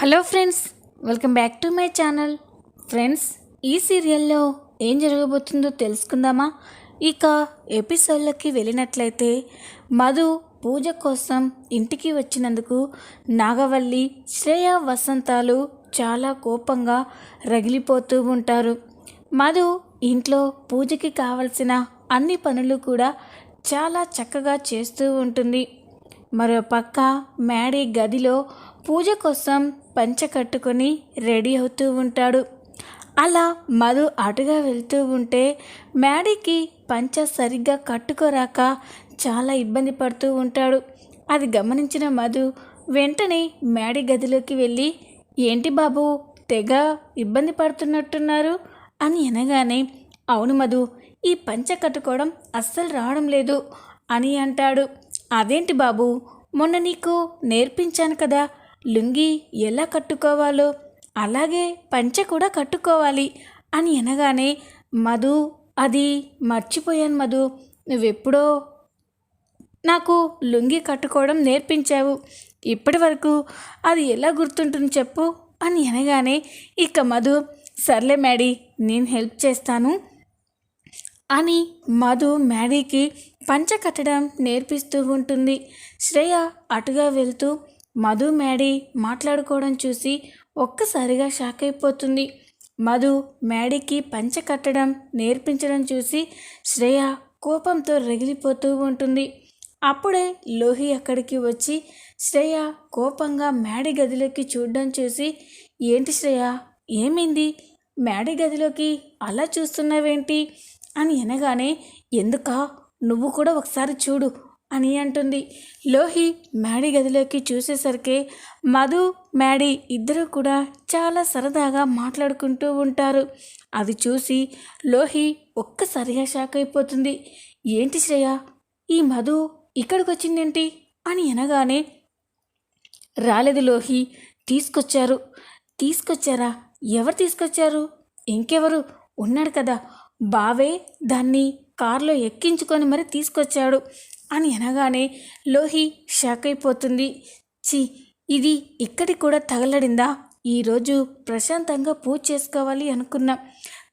Hello friends welcome back to my channel. Friends ఈ సీరియల్లో ఏం జరగబోతుందో తెలుసుకుందామా? ఇక ఎపిసోడ్లకి వెళ్ళినట్లయితే మధు పూజ కోసం ఇంటికి వచ్చినందుకు నాగవల్లి శ్రేయ వసంతాలు చాలా కోపంగా రగిలిపోతూ ఉంటారు. మధు ఇంట్లో పూజకి కావలసిన అన్ని పనులు కూడా చాలా చక్కగా చేస్తూ ఉంటుంది. మరో పక్క మ్యాడీ గదిలో పూజ కోసం పంచ కట్టుకొని రెడీ అవుతూ ఉంటాడు. అలా మధు అటుగా వెళ్తూ ఉంటే మ్యాడీకి పంచ సరిగ్గా కట్టుకోరాక చాలా ఇబ్బంది పడుతూ ఉంటాడు. అది గమనించిన మధు వెంటనే మ్యాడీ గదిలోకి వెళ్ళి ఏంటి బాబు తెగ ఇబ్బంది పడుతున్నట్టున్నారు? అని అనగానే అవును మధు ఈ పంచ కట్టుకోవడం అస్సలు రావడం లేదు అని అంటాడు. అదేంటి బాబు మొన్న నీకు నేర్పించాను కదా లుంగి ఎలా కట్టుకోవాలో అలాగే పంచ కూడా కట్టుకోవాలి అని అనగానే మధు అది మర్చిపోయాను మధు. నువ్వెప్పుడో నాకు లుంగి కట్టుకోవడం నేర్పించావు. ఇప్పటి వరకు అది ఎలా గుర్తుంటుంది చెప్పు అని అనగానే ఇక మధు సర్లే మ్యాడీ నేను హెల్ప్ చేస్తాను అని మధు మ్యాడీకి పంచ కట్టడం నేర్పిస్తూ ఉంటుంది. శ్రేయ అటుగా వెళ్తూ మధు మేడీ మాట్లాడుకోవడం చూసి ఒక్కసారిగా షాక్ అయిపోతుంది. మధు మేడీకి పంచ కట్టడం నేర్పించడం చూసి శ్రేయ కోపంతో రగిలిపోతూ ఉంటుంది. అప్పుడే లోహి అక్కడికి వచ్చి శ్రేయ కోపంగా మేడి గదిలోకి చూడడం చూసి ఏంటి శ్రేయ ఏమైంది? మేడి గదిలోకి అలా చూస్తున్నావేంటి? అని అనగానే ఎందుక? నువ్వు కూడా ఒకసారి చూడు అని అంటుంది. లోహి మ్యాడీ గదిలోకి చూసేసరికి మధు మ్యాడీ ఇద్దరు కూడా చాలా సరదాగా మాట్లాడుకుంటూ ఉంటారు. అది చూసి లోహి ఒక్కసారిగా షాక్ అయిపోతుంది. ఏంటి శ్రేయ? ఈ మధు ఇక్కడికి వచ్చిందేంటి అని అనగానే రాలేదు లోహి తీసుకొచ్చారు. తీసుకొచ్చారా? ఎవరు తీసుకొచ్చారు? ఇంకెవరు? ఉన్నాడు కదా. బావే దాన్ని కారులో ఎక్కించుకొని మరి తీసుకొచ్చాడు. అని అనగానే లోహి షాక్ అయిపోతుంది. చి ఇది ఇక్కడికి కూడా తగలడిందా? ఈరోజు ప్రశాంతంగా పూజ చేసుకోవాలి అనుకున్నా.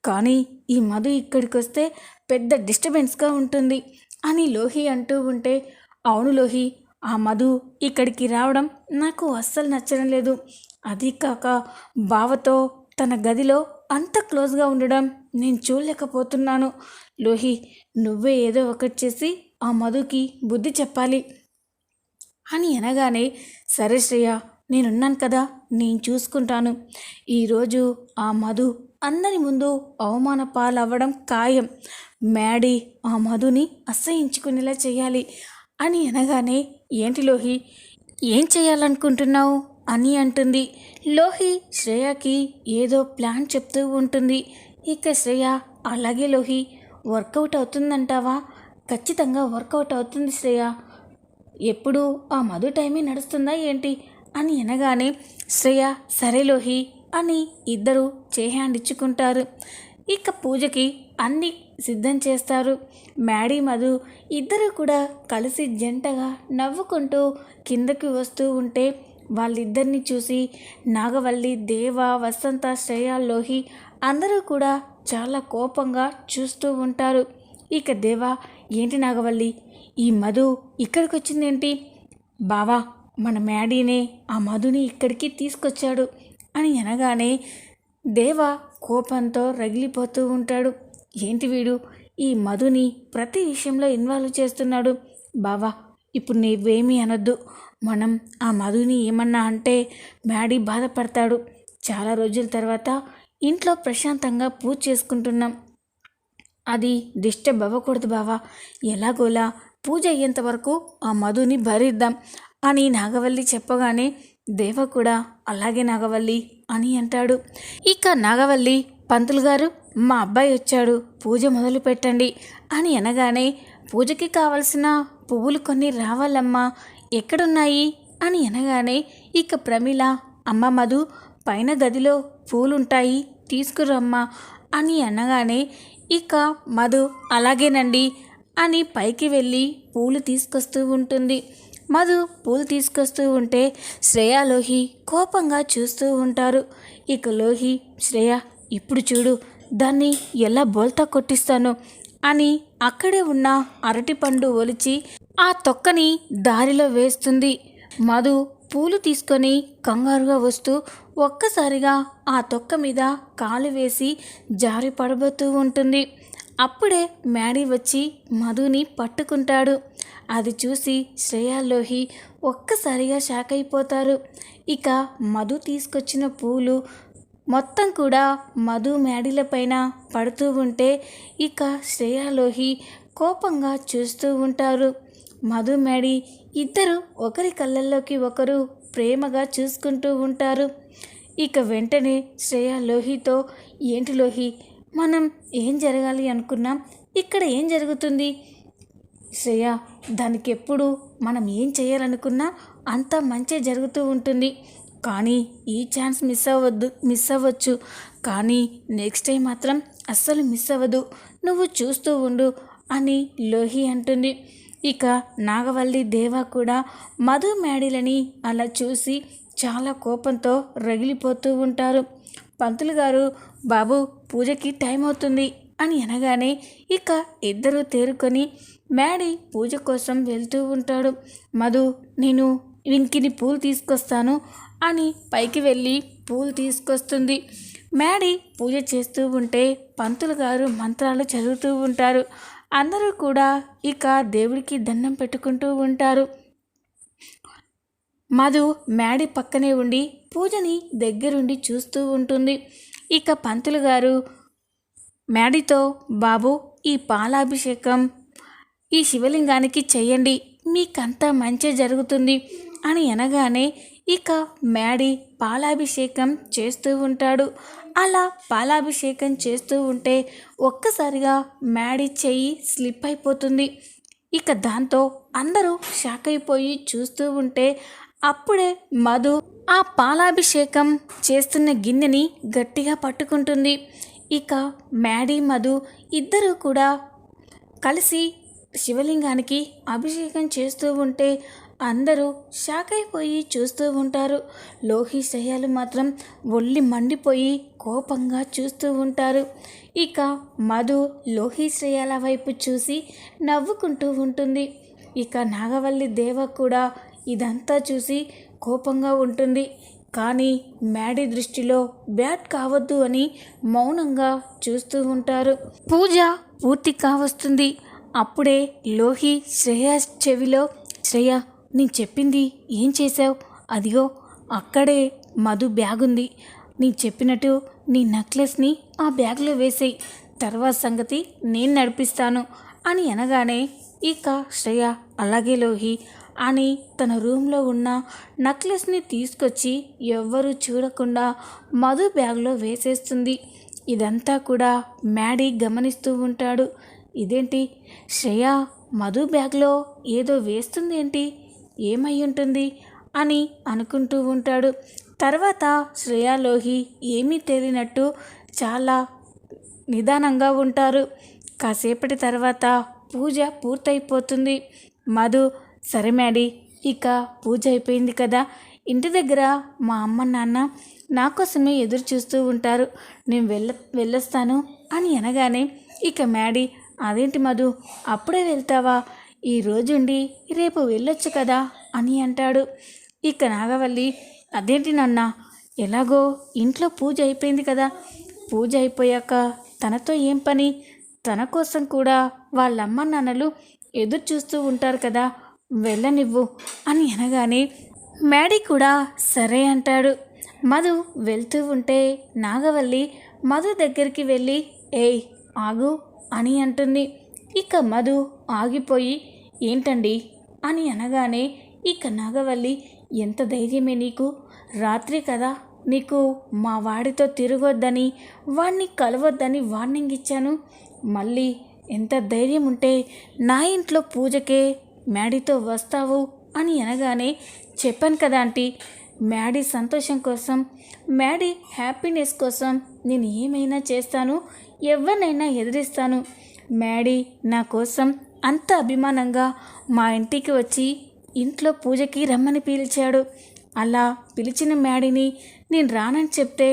కానీ ఈ మధు ఇక్కడికి వస్తే పెద్ద డిస్టర్బెన్స్గా ఉంటుంది అని లోహి అంటూ ఉంటే అవును లోహి ఆ మధు ఇక్కడికి రావడం నాకు అస్సలు నచ్చడం లేదు. అది కాక బావతో తన గదిలో అంత క్లోజ్గా ఉండడం నేను చూడలేకపోతున్నాను. లోహి నువ్వే ఏదో ఒకటి చేసి ఆ మధుకి బుద్ధి చెప్పాలి. అని అనగానే సరే శ్రేయ నేనున్నాను కదా నేను చూసుకుంటాను. ఈరోజు ఆ మధు అందరి ముందు అవమాన పాలవ్వడం ఖాయం. మ్యాడీ ఆ మధుని అసహించుకునేలా చేయాలి. అని అనగానే ఏంటి లోహి ఏం చేయాలనుకుంటున్నావు? అని అంటుంది. లోహి శ్రేయకి ఏదో ప్లాన్ చెప్తూ ఉంటుంది. ఇక శ్రేయ అలాగే లోహి వర్కౌట్ అవుతుందంటావా? ఖచ్చితంగా వర్కౌట్ అవుతుంది శ్రేయ. ఎప్పుడు ఆ మధు టైమే నడుస్తుందా ఏంటి అని అనగానే శ్రేయ సరే లోహి అని ఇద్దరు చేహ్యాండ్ ఇచ్చుకుంటారు. ఇక పూజకి అన్ని సిద్ధం చేస్తారు. మ్యాడీ మధు ఇద్దరు కూడా కలిసి జంటగా నవ్వుకుంటూ కిందకి వస్తూ ఉంటే వాళ్ళిద్దరిని చూసి నాగవల్లి దేవ వసంత శ్రేయ లోహి అందరూ కూడా చాలా కోపంగా చూస్తూ ఉంటారు. ఇక దేవా ఏంటి నాగవల్లి? ఈ మధు ఇక్కడికి వచ్చిందేంటి బావా మన మ్యాడీనే ఆ మధుని ఇక్కడికి తీసుకొచ్చాడు అని అనగానే దేవ కోపంతో రగిలిపోతూ ఉంటాడు. ఏంటి వీడు? ఈ మధుని ప్రతి విషయంలో ఇన్వాల్వ్ చేస్తున్నాడు. బావా ఇప్పుడు నీవేమీ అనొద్దు. మనం ఆ మధుని ఏమన్నా అంటే మ్యాడీ బాధపడతాడు. చాలా రోజుల తర్వాత ఇంట్లో ప్రశాంతంగా పూజ చేసుకుంటున్నాం. అది డిస్టర్బ్ అవ్వకూడదు బావా. ఎలాగోలా పూజ అయ్యేంత వరకు ఆ మధుని భరిద్దాం అని నాగవల్లి చెప్పగానే దేవ కూడా అలాగే నాగవల్లి అని అంటాడు. ఇక నాగవల్లి పంతులు గారు మా అబ్బాయి వచ్చాడు పూజ మొదలు పెట్టండి అని అనగానే పూజకి కావలసిన పువ్వులు కొన్ని రావాలమ్మా ఎక్కడున్నాయి అని అనగానే ఇక ప్రమిళ అమ్మ మధు పైన గదిలో పూలుంటాయి తీసుకురమ్మా అని అనగానే ఇక మధు అలాగేనండి అని పైకి వెళ్ళి పూలు తీసుకొస్తూ ఉంటుంది. మధు పూలు తీసుకొస్తూ ఉంటే శ్రేయ లోహి కోపంగా చూస్తూ ఉంటారు. ఇక లోహి శ్రేయ ఇప్పుడు చూడు దాన్ని ఎలా బోల్తా కొట్టిస్తాను అని అక్కడే ఉన్న అరటిపండు ఒలిచి ఆ తొక్కని దారిలో వేస్తుంది. మధు పూలు తీసుకొని కంగారుగా వస్తూ ఒక్కసారిగా ఆ తొక్క మీద కాలు వేసి జారి పడబోతూ ఉంటుంది. అప్పుడే మ్యాడీ వచ్చి మధుని పట్టుకుంటాడు. అది చూసి శ్రేయాలోహి ఒక్కసారిగా షాక్ అయిపోతారు. ఇక మధు తీసుకొచ్చిన పూలు మొత్తం కూడా మధు మేడీల పైన పడుతూ ఉంటే ఇక శ్రేయాలోహి కోపంగా చూస్తూ ఉంటారు. మధు మ్యాడీ ఇద్దరు ఒకరి కళ్ళల్లోకి ఒకరు ప్రేమగా చూసుకుంటూ ఉంటారు. ఇక వెంటనే శ్రేయ లోహితో ఏంటి లోహి? మనం ఏం జరగాలి అనుకున్నాం? ఇక్కడ ఏం జరుగుతుంది? శ్రేయ దానికి ఎప్పుడు మనం ఏం చేయాలనుకున్నా అంతా మంచి జరుగుతూ ఉంటుంది. కానీ ఈ ఛాన్స్ మిస్ అవ్వద్దు మిస్ అవ్వచ్చు. కానీ నెక్స్ట్ టైం మాత్రం అస్సలు మిస్ అవ్వదు. నువ్వు చూస్తూ ఉండు అని లోహి అంటుంది. ఇక నాగవల్లి దేవా కూడా మధు మేడీలని అలా చూసి చాలా కోపంతో రగిలిపోతూ ఉంటారు. పంతులు గారు బాబు పూజకి టైం అవుతుంది అని అనగానే ఇక ఇద్దరు తేరుకొని మేడి పూజ కోసం వెళ్తూ ఉంటాడు. మధు నేను ఇంకిని పూలు తీసుకొస్తాను అని పైకి వెళ్ళి పూలు తీసుకొస్తుంది. మేడి పూజ చేస్తూ ఉంటే పంతులు గారు మంత్రాలు చదువుతూ ఉంటారు. అందరూ కూడా ఇక దేవుడికి దండం పెట్టుకుంటూ ఉంటారు. మధు మేడి పక్కనే ఉండి పూజని దగ్గరుండి చూస్తూ ఉంటుంది. ఇక పంతులు గారు మేడితో బాబు ఈ పాలాభిషేకం ఈ శివలింగానికి చెయ్యండి మీకంతా మంచి జరుగుతుంది అని అనగానే ఇక మేడి పాలాభిషేకం చేస్తూ ఉంటాడు. అలా పాలాభిషేకం చేస్తూ ఉంటే ఒక్కసారిగా మ్యాడీ చెయ్యి స్లిప్ అయిపోతుంది. ఇక దాంతో అందరూ షాక్ అయిపోయి చూస్తూ ఉంటే అప్పుడే మధు ఆ పాలాభిషేకం చేస్తున్న గిన్నెని గట్టిగా పట్టుకుంటుంది. ఇక మ్యాడీ మధు ఇద్దరూ కూడా కలిసి శివలింగానికి అభిషేకం చేస్తూ ఉంటే అందరూ షాక్ అయిపోయి చూస్తూ ఉంటారు. లోహి శయ్యాలు మాత్రం ఒళ్ళి మండిపోయి కోపంగా చూస్తూ ఉంటారు. ఇక మధు లోహి శ్రేయాల వైపు చూసి నవ్వుకుంటూ ఉంటుంది. ఇక నాగవల్లి దేవ కూడా ఇదంతా చూసి కోపంగా ఉంటుంది. కానీ మ్యాడీ దృష్టిలో బ్యాట్ కావద్దు అని మౌనంగా చూస్తూ ఉంటారు. పూజ పూర్తి కావస్తుంది అప్పుడే లోహి శ్రేయ చెవిలో శ్రేయ నేను చెప్పింది ఏం చేశావు? అదిగో అక్కడే మధు బ్యాగ్ ఉంది నీ చెప్పినట్టు నీ నెక్లెస్ని ఆ బ్యాగ్లో వేసేయి. తర్వాత సంగతి నేను నడిపిస్తాను అని అనగానే ఇక శ్రేయ అలాగే లోహి అని తన రూమ్లో ఉన్న నెక్లెస్ని తీసుకొచ్చి ఎవ్వరూ చూడకుండా మధు బ్యాగ్లో వేసేస్తుంది. ఇదంతా కూడా మ్యాడీ గమనిస్తూ ఉంటాడు. ఇదేంటి? శ్రేయ మధు బ్యాగ్లో ఏదో వేస్తుంది ఏంటి ఏమై ఉంటుంది? అని అనుకుంటూ ఉంటాడు. తర్వాత శ్రేయాలోహి ఏమీ తేలినట్టు చాలా నిదానంగా ఉంటారు. కాసేపటి తర్వాత పూజ పూర్తయిపోతుంది. మధు సరే మ్యాడీ ఇక పూజ అయిపోయింది కదా. ఇంటి దగ్గర మా అమ్మ నాన్న నా కోసమే ఎదురు చూస్తూ ఉంటారు. నేను వెళ్ళ వెళ్ళొస్తాను అని అనగానే ఇక మ్యాడీ అదేంటి మధు అప్పుడే వెళ్తావా? ఈ రోజుండి రేపు వెళ్ళొచ్చు కదా అని అంటాడు. ఇక నాగవల్లి అదేంటి నాన్న ఎలాగో ఇంట్లో పూజ అయిపోయింది కదా. పూజ అయిపోయాక తనతో ఏం పని? తన కోసం కూడా వాళ్ళమ్మ నాన్నలు ఎదురు చూస్తూ ఉంటారు కదా. వెళ్ళనివ్వు అని అనగానే మ్యాడీ కూడా సరే అంటాడు. మధు వెళ్తూ ఉంటే నాగవల్లి మధు దగ్గరికి వెళ్ళి ఏయ్ ఆగు అని అంటుంది. ఇక మధు ఆగిపోయి ఏంటండి? అని అనగానే ఇక నాగవల్లి ఎంత ధైర్యమే నీకు? రాత్రి కదా. నీకు మా వాడితో తిరగొద్దని వాణ్ణి కలవద్దని వార్నింగ్ ఇచ్చాను. మళ్ళీ ఎంత ధైర్యం ఉంటే నా ఇంట్లో పూజకే మ్యాడీతో వస్తావు అని అనగానే చెప్పాను కదా ఆంటీ మ్యాడీ సంతోషం కోసం మ్యాడీ హ్యాపీనెస్ కోసం నేను ఏమైనా చేస్తాను? ఎవరినైనా ఎదిరిస్తాను. మ్యాడీ నా కోసం అంత అభిమానంగా మా ఇంటికి వచ్చి ఇంట్లో పూజకి రమ్మని పిలిచాడు. అలా పిలిచిన మ్యాడీని నేను రానని చెప్తే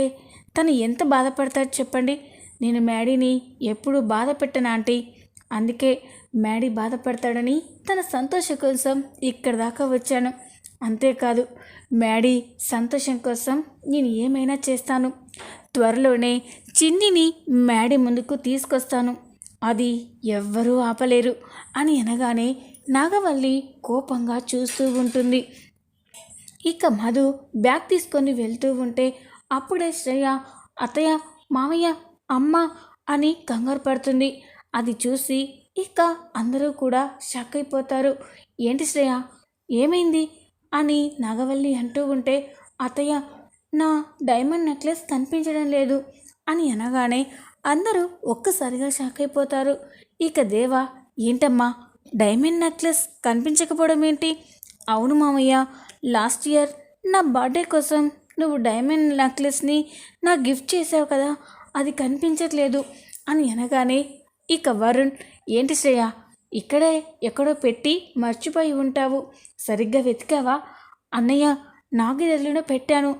తను ఎంత బాధపడతాడు చెప్పండి. నేను మ్యాడీని ఎప్పుడు బాధ పెట్టను ఆంటీ. అందుకే మ్యాడీ బాధపడతాడని తన సంతోషం కోసం ఇక్కడ దాకా వచ్చాను. అంతేకాదు మ్యాడీ సంతోషం కోసం నేను ఏమైనా చేస్తాను. త్వరలోనే చిన్నిని మ్యాడీ ముందుకు తీసుకొస్తాను. అది ఎవ్వరూ ఆపలేరు అని అనగానే నాగవల్లి కోపంగా చూస్తూ ఉంటుంది. ఇక మధు బ్యాగ్ తీసుకొని వెళ్తూ ఉంటే అప్పుడే శ్రేయ అత్తయ్య మామయ్య అమ్మ అని కంగారు పడుతుంది. అది చూసి ఇక అందరూ కూడా షాక్ అయిపోతారు. ఏంటి శ్రేయ ఏమైంది? అని నాగవల్లి అంటూ ఉంటే అత్తయ్య నా డైమండ్ నెక్లెస్ కనిపించడం లేదు అని అనగానే అందరూ ఒక్కసారిగా షాక్ అయిపోతారు ఇక దేవా ఏంటమ్మా? డైమండ్ నెక్లెస్ కనిపించకపోవడం ఏంటి అవును మామయ్య లాస్ట్ ఇయర్ నా బర్త్డే కోసం నువ్వు డైమండ్ నెక్లెస్ని నా గిఫ్ట్ చేసావు కదా అది కనిపించట్లేదు అని అనగానే ఇక వరుణ్ ఏంటి శ్రేయ ఇక్కడే ఎక్కడో పెట్టి మర్చిపోయి ఉంటావు. సరిగ్గా వెతికావా? అన్నయ్య నాగిరెల్లులో పెట్టాను.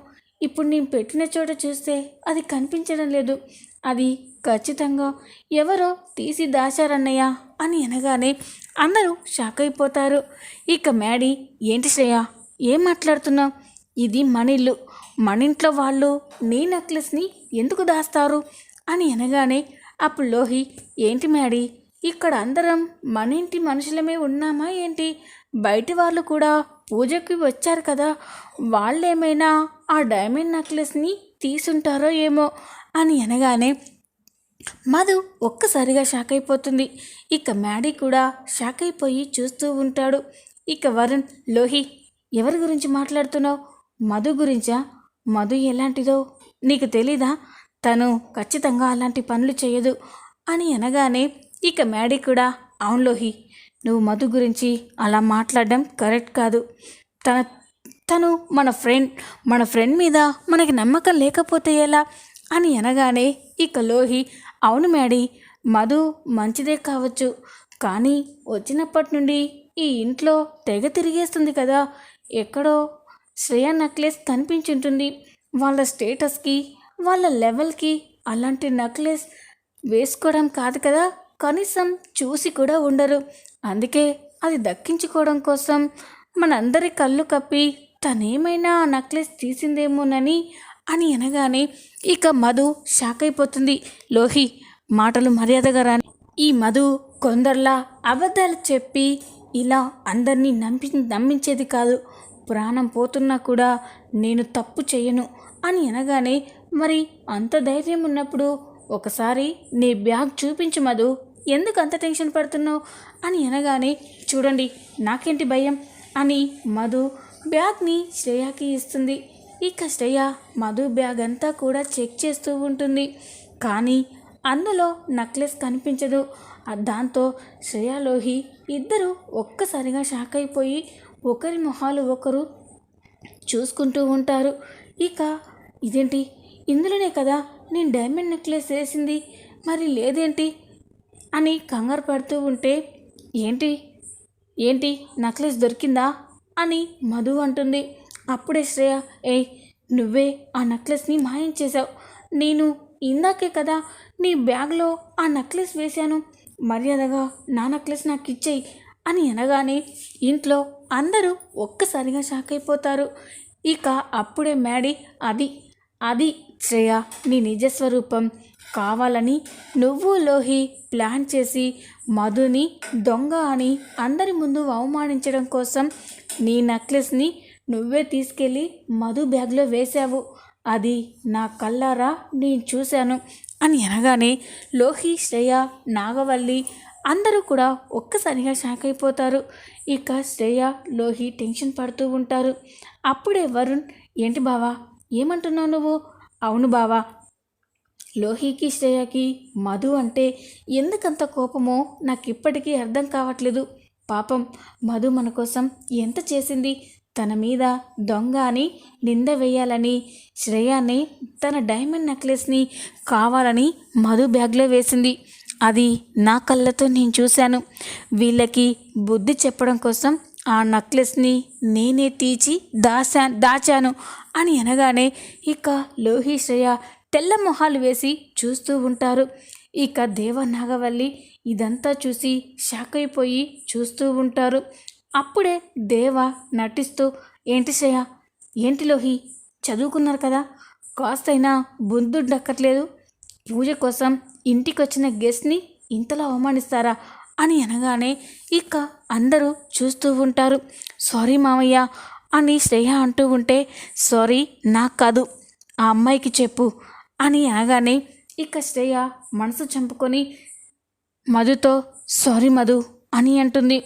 ఇప్పుడు నేను పెట్టిన చోట చూస్తే అది కనిపించడం లేదు. అది ఖచ్చితంగా ఎవరో తీసి దాచారన్నయ్య అని అనగానే అందరూ షాక్ అయిపోతారు. ఇక మ్యాడీ ఏంటి శ్రేయ? ఏం మాట్లాడుతున్నావు? ఇది మన ఇల్లు. మన ఇంట్లో వాళ్ళు నీ నెక్లెస్ని ఎందుకు దాస్తారు? అని అనగానే అప్పుడు లోహి ఏంటి మ్యాడీ? ఇక్కడ అందరం మన ఇంటి మనుషులమే ఉన్నామా ఏంటి? బయటి వాళ్ళు కూడా పూజకి వచ్చారు కదా. వాళ్ళేమైనా ఆ డైమండ్ నెక్లెస్ని తీసుంటారో ఏమో అని అనగానే మధు ఒక్కసారిగా షాక్ అయిపోతుంది. ఇక మ్యాడీ కూడా షాక్ అయిపోయి చూస్తూ ఉంటాడు. ఇక వరుణ్ లోహి ఎవరి గురించి మాట్లాడుతున్నావు? మధు గురించా? మధు ఎలాంటిదో? నీకు తెలీదా? తను ఖచ్చితంగా అలాంటి పనులు చేయదు అని అనగానే ఇక మ్యాడీ కూడా అవును లోహి నువ్వు మధు గురించి అలా మాట్లాడడం కరెక్ట్ కాదు. తన తను మన ఫ్రెండ్ మన ఫ్రెండ్ మీద మనకి నమ్మకం లేకపోతే ఎలా? అని అనగానే ఇక లోహి అవును మేడీ మధు మంచిదే కావచ్చు. కానీ వచ్చినప్పటి నుండి ఈ ఇంట్లో తెగ తిరిగేస్తుంది కదా. ఎక్కడో శ్రేయ నెక్లెస్ కనిపించుంటుంది. వాళ్ళ స్టేటస్కి వాళ్ళ లెవెల్కి అలాంటి నెక్లెస్ వేసుకోవడం కాదు కదా. కనీసం చూసి కూడా ఉండరు. అందుకే అది దక్కించుకోవడం కోసం మనందరి కళ్ళు కప్పి తనేమైనా ఆ నెక్లెస్ తీసిందేమోనని అని అనగానే ఇక మధు షాక్ అయిపోతుంది. లోహి మాటలు మర్యాదగా రాని ఈ మధు కొందర్లా అబద్ధాలు చెప్పి ఇలా అందరినీ నమ్మి నమ్మించేది కాదు. ప్రాణం పోతున్నా కూడా నేను తప్పు చేయను అని అనగానే మరి అంత ధైర్యం ఉన్నప్పుడు ఒకసారి నీ బ్యాగ్ చూపించు మధు ఎందుకు అంత టెన్షన్ పడుతున్నావు? అని అనగానే చూడండి నాకేంటి భయం? అని మధు బ్యాగ్ని శ్రేయాకి ఇస్తుంది. ఇక శ్రేయ మధు బ్యాగ్ అంతా కూడా చెక్ చేస్తూ ఉంటుంది. కానీ అందులో నెక్లెస్ కనిపించదు. దాంతో శ్రేయాలోహి ఇద్దరు ఒక్కసారిగా షాక్ అయిపోయి ఒకరి మొహాలు ఒకరు చూసుకుంటూ ఉంటారు. ఇక ఇదేంటి? ఇందులోనే కదా నేను డైమండ్ నెక్లెస్ వేసింది. మరి లేదేంటి? అని కంగారు పడుతూ ఉంటే ఏంటి? ఏంటి? నెక్లెస్ దొరికిందా? అని మధు అంటుంది. అప్పుడే శ్రేయ ఏ నువ్వే ఆ నెక్లెస్ని మాయం చేశావు. నేను ఇందాకే కదా నీ బ్యాగ్లో ఆ నెక్లెస్ వేశాను. మర్యాదగా నా నెక్లెస్ నాకు ఇచ్చేయి అని అనగానే ఇంట్లో అందరూ ఒక్కసారిగా షాక్ అయిపోతారు. ఇక అప్పుడే మ్యాడీ అది అది శ్రేయ నీ నిజస్వరూపం. కావాలని నువ్వు లోహి ప్లాన్ చేసి మధుని దొంగ అని అందరి ముందు అవమానించడం కోసం నీ నెక్లెస్ని నువ్వే తీసుకెళ్ళి మధు బ్యాగ్లో వేశావు. అది నా కళ్ళారా? నేను చూశాను అని అనగానే లోహి శ్రేయ నాగవల్లి అందరూ కూడా ఒక్కసారిగా షాక్ అయిపోతారు. ఇక శ్రేయ లోహి టెన్షన్ పడుతూ ఉంటారు. అప్పుడే వరుణ్ ఏంటి బావా? ఏమంటున్నావు నువ్వు? అవును బావా లోహికి శ్రేయకి మధు అంటే ఎందుకంత కోపమో నాకు ఇప్పటికీ అర్థం కావట్లేదు. పాపం మధు మన కోసం ఎంత చేసింది? తన మీద దొంగ అని నింద వేయాలని శ్రేయాని తన డైమండ్ నెక్లెస్ని కావాలని మధు బ్యాగ్లో వేసింది. అది నా కళ్ళతో నేను చూశాను. వీళ్ళకి బుద్ధి చెప్పడం కోసం ఆ నెక్లెస్ని నేనే తీచి దాసా దాచాను అని అనగానే ఇక లోహి శ్రేయ తెల్ల మొహాలు వేసి చూస్తూ ఉంటారు. ఇక దేవ నాగవల్లి ఇదంతా చూసి షాక్ అయిపోయి చూస్తూ ఉంటారు. అప్పుడే దేవ నటిస్తూ ఏంటి శ్రేయ? ఏంటి లోహి? చదువుకున్నారు కదా? కాస్తైనా బుద్ధు దక్కట్లేదు పూజ కోసం ఇంటికి వచ్చిన గెస్ట్ని ఇంతలా అవమానిస్తారా? అని అనగానే ఇక అందరూ చూస్తూ ఉంటారు. సారీ మామయ్య అని శ్రేయ అంటూ ఉంటే సారీ నాకు కాదు. ఆ అమ్మాయికి చెప్పు. అని ఆగానే ఇక శ్రేయ మనసు చంపుకొని మధుతో సారీ మధు అని అంటుంది.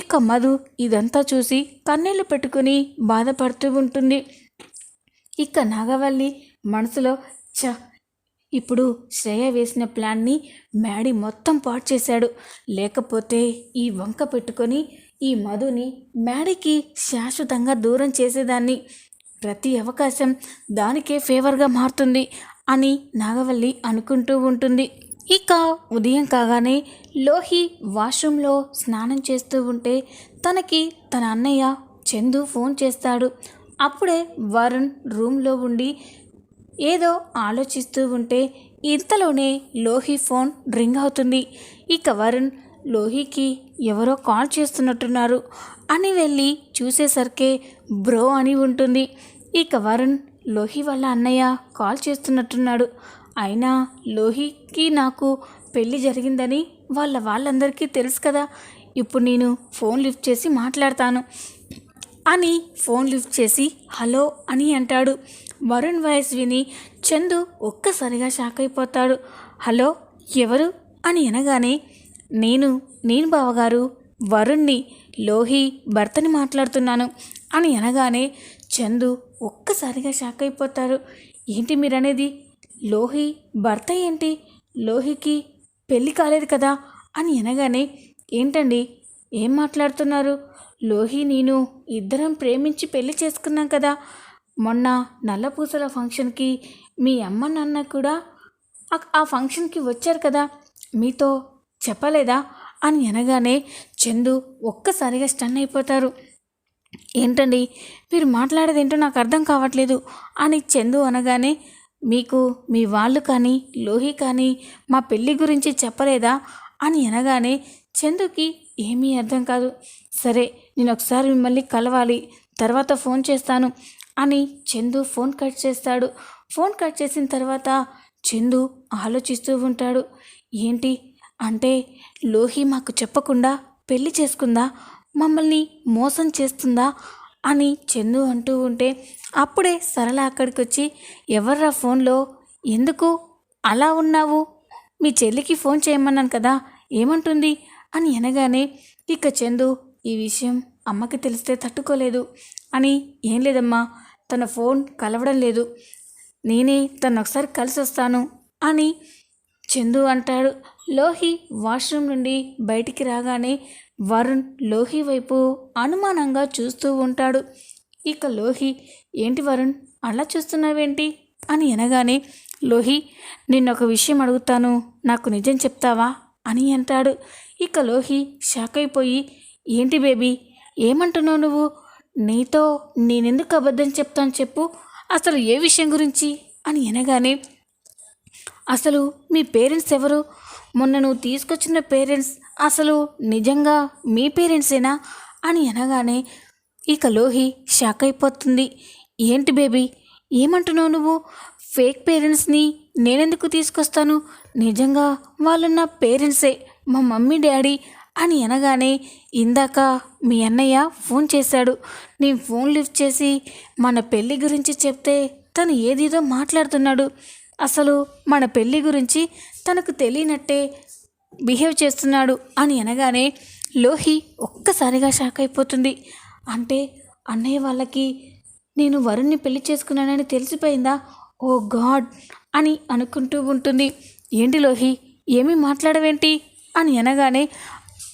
ఇక మధు ఇదంతా చూసి కన్నీళ్ళు పెట్టుకుని బాధపడుతూ ఉంటుంది. ఇక నాగవల్లి మనసులో చ ఇప్పుడు శ్రేయ వేసిన ప్లాన్ని మ్యాడీ మొత్తం పాడు చేశాడు. లేకపోతే ఈ వంక పెట్టుకొని ఈ మధుని మ్యాడీకి శాశ్వతంగా దూరం చేసేదాన్ని. ప్రతి అవకాశం దానికే ఫేవర్గా మారుతుంది. అని నాగవల్లి అనుకుంటూ ఉంటుంది. ఇక ఉదయం కాగానే లోహి వాష్రూమ్లో స్నానం చేస్తూ ఉంటే తనకి తన అన్నయ్య చందు ఫోన్ చేస్తాడు. అప్పుడే వరుణ్ రూమ్లో ఉండి ఏదో ఆలోచిస్తూ ఉంటే ఇంతలోనే లోహి ఫోన్ రింగ్ అవుతుంది. ఇక వరుణ్ లోహికి ఎవరో కాల్ చేస్తున్నట్టున్నారు. అని వెళ్ళి చూసేసరికే బ్రో అని ఉంటుంది. ఇక వరుణ్ లోహి వాళ్ళ అన్నయ్య కాల్ చేస్తున్నట్టున్నాడు. అయినా లోహికి నాకు పెళ్ళి జరిగిందని వాళ్ళ వాళ్ళందరికీ తెలుసు కదా. ఇప్పుడు నేను ఫోన్ లిఫ్ట్ చేసి మాట్లాడతాను. అని ఫోన్ లిఫ్ట్ చేసి హలో అని అంటాడు. వరుణ్ వాయిస్ విని చందు ఒక్కసారిగా షాక్ అయిపోతాడు. హలో ఎవరు? అని అనగానే నేను నేను బావగారు వరుణ్ణి లోహి భర్తని మాట్లాడుతున్నాను అని అనగానే చందు ఒక్కసారిగా షాక్ అయిపోతారు. ఏంటి మీరనేది? లోహి భర్త ఏంటి? లోహికి పెళ్ళి కాలేదు కదా? అని అనగానే ఏంటండి? ఏం మాట్లాడుతున్నారు? లోహి నేను ఇద్దరం ప్రేమించి పెళ్ళి చేసుకున్నాం కదా? మొన్న నల్లపూసల ఫంక్షన్కి మీ అమ్మ నాన్న కూడా ఆ- ఆ ఫంక్షన్కి వచ్చారు కదా? మీతో చెప్పలేదా? అని అనగానే చందు ఒక్కసారిగా స్టన్ అయిపోతారు. ఏంటండి? మీరు మాట్లాడేది ఏంటో నాకు అర్థం కావట్లేదు అని చందు అనగానే మీకు మీ వాళ్ళు కానీ లోహి కానీ మా పెళ్ళి గురించి చెప్పలేదా? అని అనగానే చందుకి ఏమీ అర్థం కాదు. సరే నేను ఒకసారి మిమ్మల్ని కలవాలి తర్వాత ఫోన్ చేస్తాను అని చందు ఫోన్ కట్ చేస్తాడు. ఫోన్ కట్ చేసిన తర్వాత చందు ఆలోచిస్తూ ఉంటాడు. ఏంటి? అంటే లోహి మాకు చెప్పకుండా పెళ్ళి చేసుకుందా? మమ్మల్ని మోసం చేస్తుందా అని చందు అంటూ ఉంటే అప్పుడే సరళ అక్కడికి వచ్చి ఎవర్రా ఫోన్లో? ఎందుకు? అలా ఉన్నావు? మీ చెల్లికి ఫోన్ చేయమన్నాను కదా ఏమంటుంది? అని అనగానే ఇక చందు ఈ విషయం అమ్మకి తెలిస్తే తట్టుకోలేదు. అని ఏం లేదమ్మా తన ఫోన్ కలవడం లేదు. నేనే తను ఒకసారి కలిసి వస్తాను. అని చందు అంటాడు. లోహి వాష్రూమ్ నుండి బయటికి రాగానే వరుణ్ లోహి వైపు అనుమానంగా చూస్తూ ఉంటాడు. ఇక లోహి ఏంటి వరుణ్? అలా చూస్తున్నావేంటి? అని అనగానే లోహి నిన్నొక విషయం అడుగుతాను. నాకు నిజం చెప్తావా? అని అంటాడు. ఇక లోహి షాక్ అయిపోయి ఏంటి బేబీ ఏమంటున్నావు నువ్వు? నీతో నేనెందుకు అబద్ధం చెప్తాను చెప్పు. అసలు ఏ విషయం గురించి? అని అనగానే అసలు మీ పేరెంట్స్ ఎవరు? మొన్న నువ్వు తీసుకొచ్చిన పేరెంట్స్ అసలు నిజంగా మీ పేరెంట్సేనా అని అనగానే ఇక లోహి షాక్ అయిపోతుంది. ఏంటి బేబీ ఏమంటున్నావు నువ్వు? ఫేక్ పేరెంట్స్ని నేనెందుకు తీసుకొస్తాను? నిజంగా వాళ్ళు నా పేరెంట్సే మా మమ్మీ డాడీ అని అనగానే ఇందాక మీ అన్నయ్య ఫోన్ చేశాడు. నేను ఫోన్ లిఫ్ట్ చేసి మన పెళ్ళి గురించి చెప్తే తను ఏదేదో మాట్లాడుతున్నాడు. అసలు మన పెళ్ళి గురించి తనకు తెలియనట్టే బిహేవ్ చేస్తున్నాడు అని అనగానే లోహి ఒక్కసారిగా షాక్ అయిపోతుంది. అంటే అన్నయ్య వాళ్ళకి నేను వరుణ్ణి పెళ్ళి చేసుకున్నానని తెలిసిపోయిందా? Oh God! అని అనుకుంటూ ఉంటుంది. ఏంటి లోహి? ఏమీ మాట్లాడవేంటి? అని అనగానే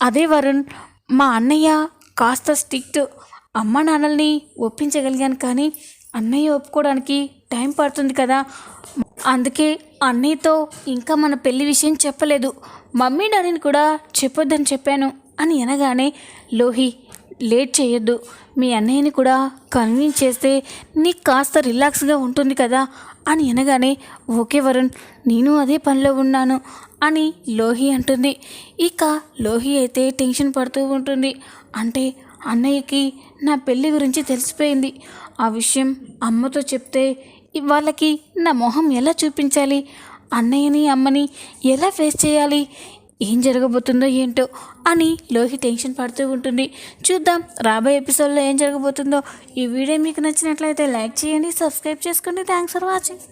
అదే వరుణ్ మా అన్నయ్య కాస్త స్ట్రిక్ట్. అమ్మ నాన్నల్ని ఒప్పించగలిగాను కానీ అన్నయ్య ఒప్పుకోవడానికి టైం పడుతుంది కదా. అందుకే అన్నయ్యతో ఇంకా మన పెళ్ళి విషయం చెప్పలేదు. మమ్మీ డాడీని కూడా చెప్పొద్దని చెప్పాను అని అనగానే లోహి లేట్ చేయొద్దు. మీ అన్నయ్యని కూడా కన్విన్స్ చేస్తే నీకు కాస్త రిలాక్స్గా ఉంటుంది కదా? అని అనగానే ఓకే వరుణ్ నేను అదే పనిలో ఉన్నాను అని లోహి అంటుంది. ఇక లోహి అయితే టెన్షన్ పడుతూ ఉంటుంది. అంటే అన్నయ్యకి నా పెళ్ళి గురించి తెలిసిపోయింది. ఆ విషయం అమ్మతో చెప్తే వాళ్ళకి నా మొహం ఎలా చూపించాలి? అన్నయ్యని అమ్మని ఎలా ఫేస్ చేయాలి? ఏం జరగబోతుందో ఏంటో అని లోహి టెన్షన్ పడుతూ ఉంటుంది. చూద్దాం రాబోయే ఎపిసోడ్లో ఏం జరగబోతుందో. ఈ వీడియో మీకు నచ్చినట్లయితే లైక్ చేయండి సబ్స్క్రైబ్ చేసుకోండి. Thanks for watching